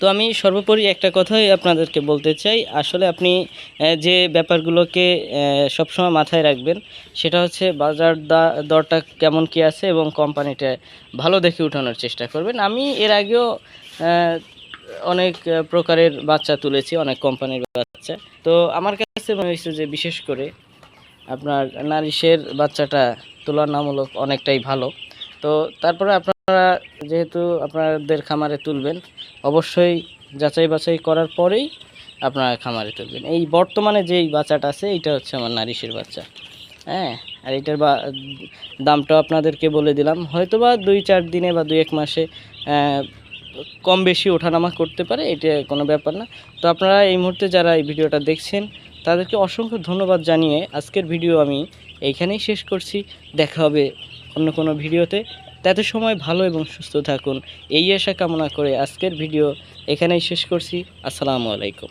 তো আমি সর্বোপরি একটা কথাই আপনাদেরকে বলতে চাই। আসলে আপনি যে ব্যাপারগুলোকে সবসময় মাথায় রাখবেন, সেটা হচ্ছে বাজার দরটা কেমন কি আছে এবং কোম্পানিটা ভালো দেখে উঠানোর চেষ্টা করবেন। আমি এর আগেও অনেক প্রকারের বাচ্চা তুলেছি, অনেক কোম্পানির বাচ্চা। তো আমার কাছে মনে হয়েছে যে বিশেষ করে আপনার নারিশের বাচ্চাটা তুলনামূলক অনেকটাই ভালো। তো তারপরে আপনারা যেহেতু আপনাদের খামারে তুলবেন, অবশ্যই যাচাই বাছাই করার পরেই আপনারা খামারে তুলবেন। এই বর্তমানে যেই বাচ্চাটা আছে, এইটা হচ্ছে আমার নারিশের বাচ্চা। হ্যাঁ আর এটার বা, দামটাও আপনাদেরকে বলে দিলাম। হয়তো বা দুই চার দিনে বা দুই এক মাসে কম বেশি ওঠানামা করতে পারে, এটা কোনো ব্যাপার না। তো আপনারা এই মুহূর্তে যারা এই ভিডিওটা দেখছেন, তাদেরকে অসংখ্য ধন্যবাদ জানিয়ে আজকের ভিডিও আমি এইখানেই শেষ করছি। দেখা হবে অন্য কোনো ভিডিওতে। তাতে সময় ভালো এবং সুস্থ থাকুন। এই আশা কামনা করে আজকের ভিডিও এখানেই শেষ করছি। আসসালামু আলাইকুম।